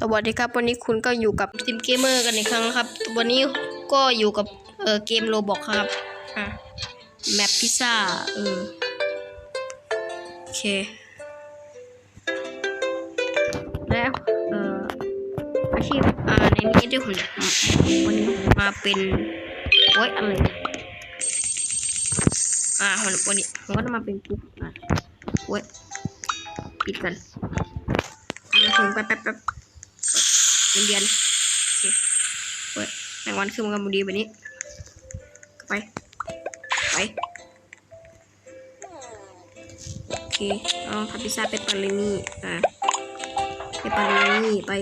สวัสดีครับ วันนี้คุณก็อยู่กับทีมเกมเมอร์กันอีกครั้งครับ วันนี้ก็อยู่กับเออเกมโรบอกครับอะแมปพิซซ่าเออโอเคแล้วเอ่ออาชีพอ่าในนี้ที่ผมจะวันนี้มาเป็นโอ้ยอะไรเนี่ยอ่าวันนี้ผมก็จะมาเป็นกุ๊กอะโอ้ยปิดกันมาถึงแป๊บแป๊บแป๊บ เรียนโอเคเปิดแมงวันขึ้นมากันบุดีแบบนี้ไปไปโอเคเอาทำพิซซ่าเปปเปอโรนี่อะไปปาลีไป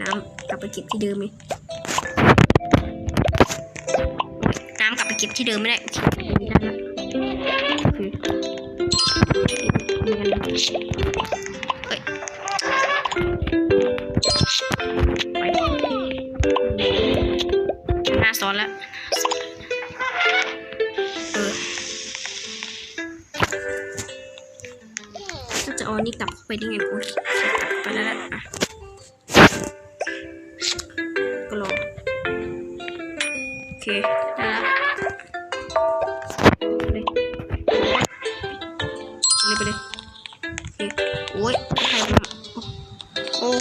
น้ำกลับไปเก็บที่เดิมเลยน้ำกลับไปเก็บที่เดิมไม่ได้โอเคอันนี้ได้ละคนี่กั หน้าซ้อนแล้วเออจะเอาอันนี้กลับเข้าไปได้ไงโอ้ยกลับไปแล้วแหละ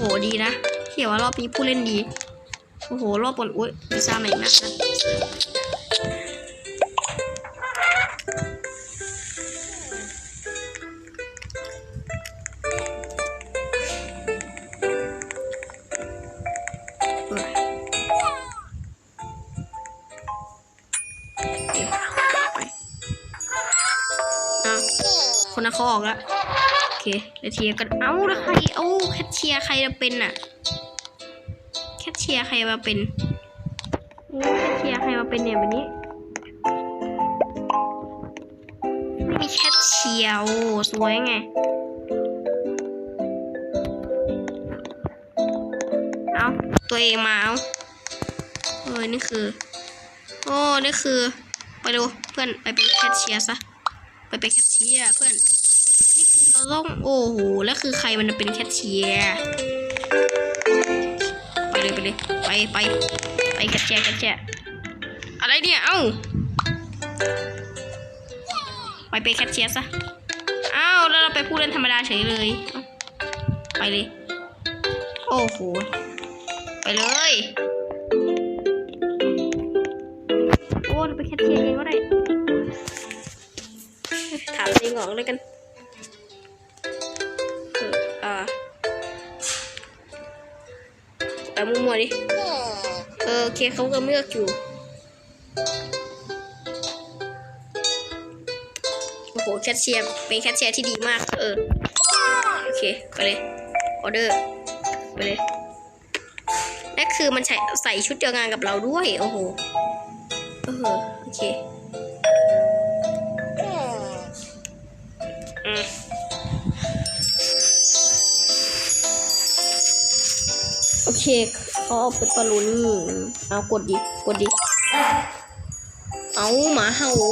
โหดีนะเขียนว่ารอบนี้ผู้เล่นดี โอ้โห รอบบนโอ้ยพิซซ่าใหม่มากนะเออเดี๋ยวไปอะคนนั้นเขาออกแล้ว เคเดี๋ยวเทียร์กัน เอ้าล้วใครเอ้าแคทเชียร์ใครจะเป็นน่ะ แคทเชียร์ใครมาเป็นโอ้แคทเชียร์ใครมาเป็นเนี่ยแบบนี้ ไม่มีแคทเชียร์โอ้สวยไง เอาตัวเองมาเอาเออนี่คือ โอ้ นี่คือ ไปดูเพื่อนไปเป็นแคชเชียร์ซะ ไปเป็นแคชเชียร์เพื่อน ต้องโอ้โหแล้วคือใครมันจะเป็นแคชเชียร์ไปเลยไปเลยไปไปไปแคชเชียร์แคชเชียร์อะไรเนี่ยเอ้าไปเป็นแคชเชียร์ซะอ้าวแล้วเราไปพูดเล่นธรรมดาเฉยเลย ไปเลย โอ้โหไปเลยโอ้เราไปแคทเชียร์เองก็ได้ถามตัวเองก่อนเลยกัน ไปมั่วๆดิเออโอเคเขาก็เลือกอยู่โอ้โหแคทเชียร์เป็นแคทเชียร์ที่ดีมาก เออโอเคไปเลยออเดอร์ไปเลยและคือมันใส่ใส่ชุดเดียวกันกับเราด้วย โอ้โหเออโอเคอืม โอเคเขาเอาเปปเปอโรนี่เอากดดิกดดิ เอาหมาเห่าโอ้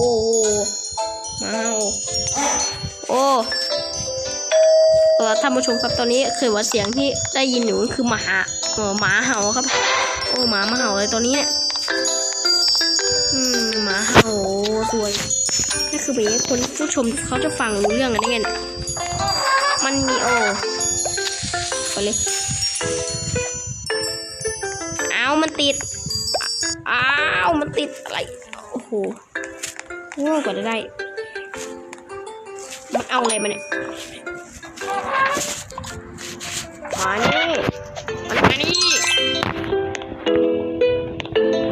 หมาเห่าโอ้เออท่านผู้ชมครับตอนนี้คือว่าเสียงที่ได้ยินอยู่คือหมาเออหมาเห่าครับ โอ้หมามาเห่าเลยตอนนี้เนี่ยอืมหมาเห่าสวยนี่คือแบบนี้คนผู้ชมเขาจะฟังรู้เรื่องกันได้ไงเนี่ยมันมีโอไปเลย อ้ามันติด อ้าว มันติดอะไร โอ้โหง่วงกว่าจะได้ มันเอาอะไรมาเนี่ย มานี่มันมานี่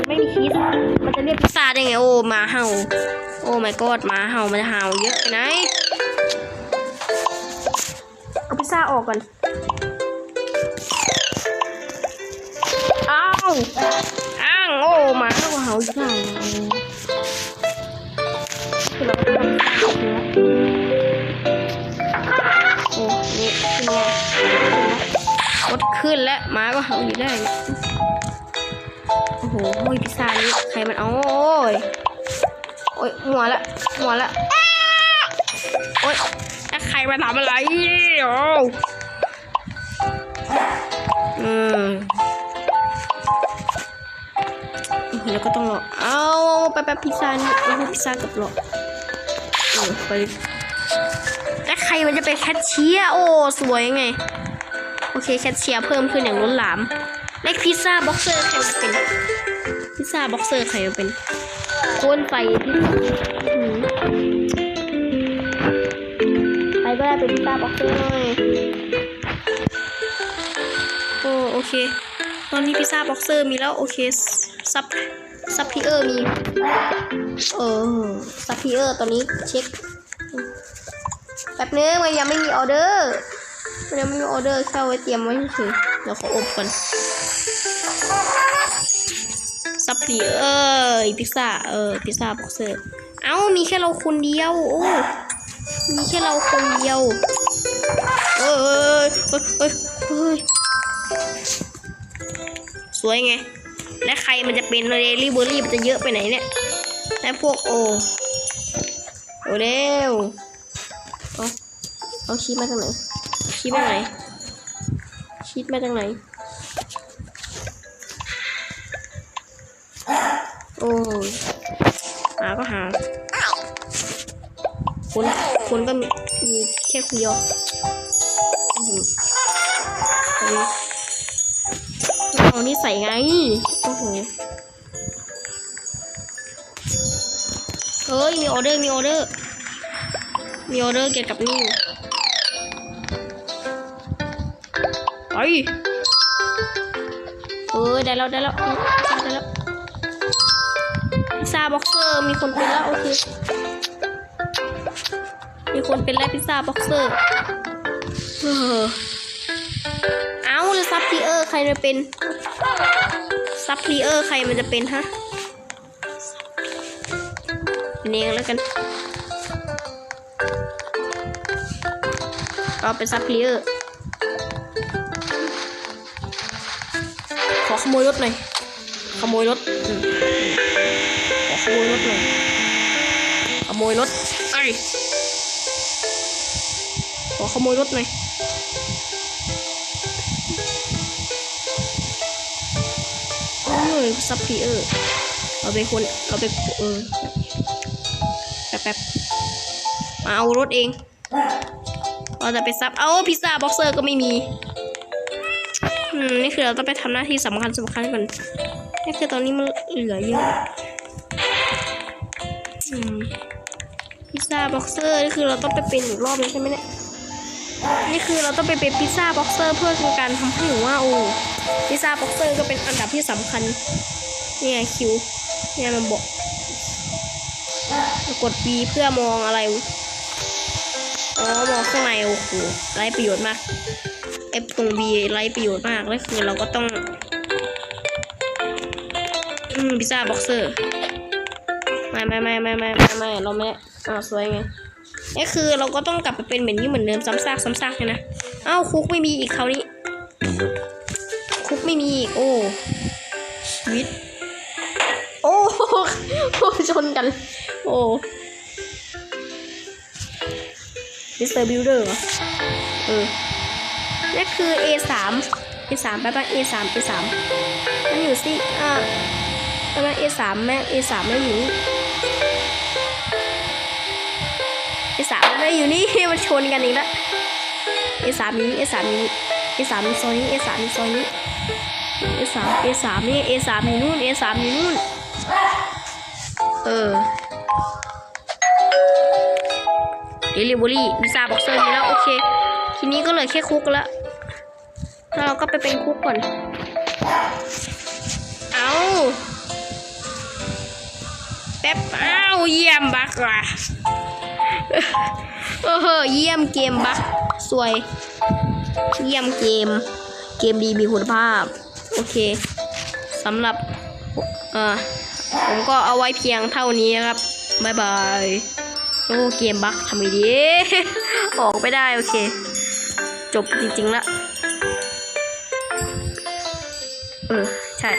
ไม่มีชีสมันจะเรียกพิซซ่าได้ไง โอ้ มาเห่า โอ้ my god มาเห่า มันจะเห่าเยอะไปไหน เอาพิซซ่าออกก่อนาวอ้างโอ้มาก็เห่าอยู่ด้คือเราต้องทำพิซซ่าออกเนื้อโอ้นี่ขึ้นไงรถขึ้นแล้วมาก็เห่าอยู่ได้โอ้โหโอ้ยพิซซ่านี้ใครมันเอาโอ้ยโอ้ยหัวละหัวละอ้าอ้ยใครมาทำอะไรโอ้อืม แล้วก็ต้องรอเอาไปไปพิซซ่านี่โอ้โหพิซซ่ากับรอเออไปแล้วใครมันจะเป็นแคชเชียร์โอ้สวยไงโอเคแคชเชียร์เพิ่มขึ้นอย่างล้นหลามเลขพิซซ่าบ็อกเซอร์ใครมาเป็นพิซซ่าบ็อกเซอร์ใครมาเป็นโคนไฟพิซซ่าอื้อหือใครก็ได้เป็นพิซซ่าบ็อกเซอร์หน่อยโอ้โอเค ตอนนี้พิซซ่าบ็อกเซอร์มีแล้ว โอเค ซับซับพีเออร์มี เออซับพีเออร์ตอนนี้เช็คแป๊บนึงมันยังไม่มีออเดอร์มันยังไม่มีออเดอร์แค่เอาไว้เตรียมไว้เฉยเดี๋ยวขออบก่อนซับพีเออร์พิซซ่าเออพิซซ่าบ็อกเซอร์เอ้ามีแค่เราคนเดียวโอ้มีแค่เราคนเดียวเอ้ยเอ้ยเอ้ยเอ้ยสวยไง และใครมันจะเป็นเรลี่เบอร์รี่มันจะเยอะไปไหนเนี่ย และพวกโอโอเร็วเอาเอาชีสมาจากไหนชีสมาจากไหนชีสมาจากไหน โอ้หาก็หา คนคนก็มีแค่คนเดียวอื้อหือ เอานี่ใส่ไง โอ้โห เฮ้ย มีออเดอร์ มีออเดอร์ มีออเดอร์เกี่ยวกับนี่ ไปเออได้แล้ว ได้แล้ว ได้แล้วพิซซ่าบ็อกเซอร์ มีคนเป็นแล้ว โอเค มีคนเป็นแล้วพิซซ่าบ็อกเซอร์เออเอ้าแล้วซับพลีเออร์ใครจะเป็น ซับพลีเออร์ใครมันจะเป็นฮะเป็นเองแล้วกัน ก็เป็นซับเพลียร์ ขอขโมยรถหน่อย ขโมยรถ ขอขโมยรถหน่อย ขโมยรถ ไอ้ขอขโมยรถหน่อย โอ้ยซับเพลียร์เราเป็นคนเราเป็นเออแป๊บแป๊บมาเอารถเอง เราจะไปซับเอาพิซซ่าบ็อกเซอร์ก็ไม่มีอืมนี่คือเราต้องไปทำหน้าที่สำคัญสำคัญก่อนนี่คือตอนนี้มันเหลือเยอะพิซซ่าบ็อกเซอร์นี่คือเราต้องไปเป็นอีกรอบนึงใช่ไหมเนี่ยนี่คือเราต้องไปเป็นพิซซ่าบ็อกเซอร์เพื่อเป็นการทำให้หนูว่าโอ้ พิซซ่าบ็อกเซอร์ก็เป็นอันดับที่สำคัญนี่ไงคิว เนี่ยมันบอก กด V เพื่อมองอะไร อ๋อ มองข้างในโอ้โหไร้ประโยชน์มากไอ้ตรง V ไร้ประโยชน์มากแล้วคือเราก็ต้อง อืมพิซซ่าบ็อกเซอร์ไม่ไม่ไม่ไม่ไม่ไม่ไม่เราไม่อ่าวสวยไงนี่คือเราก็ต้องกลับไปเป็นแบบนี้เหมือนเดิมซ้ำซากซ้ำซากเลยนะ อ้าวคุกไม่มีอีกคราวนี้ คุกไม่มีอีกโอ้ชีวิตโอ้โอ้ชนกัน โอ้มิสเตอร์บิลเดอร์เหรอเออนี่คือ A3 A3 แป๊บนึง A3 A3 มันอยู่สิอ่าแป๊บนึง A3 แม่ A3 ไม่อยู่นี่ A3 ไม่อยู่นี่มันชนกันอีกแล้ว A3 อยู่นี่ A3 อยู่นี่ A3 มีซอยนี้ A3 มีซอยนี้ A3 A3 นี่ A3 อยู่นู่น A3 อยู่นู่นเออเดลิเวอรี่วิซาบ็อกเซอร์มีแล้ว โอเค ทีนี้ก็เลือแค่คุกแล้วแล้วเราก็ไปเป็นคุกก่อน เอาแป๊บอ้าวเยี่ยมบักว่ะเออเยี่ยมเกมบักสวย เยี่ยมเกม เกมดีมีคุณภาพ โอเคสำหรับเอ่อผมก็เอาไว้เพียงเท่านี้นะครับบายบาย โอ้เกมบั๊กทำไงดี ออกไม่ได้ โอเค จบจริงๆละ เออ ใช่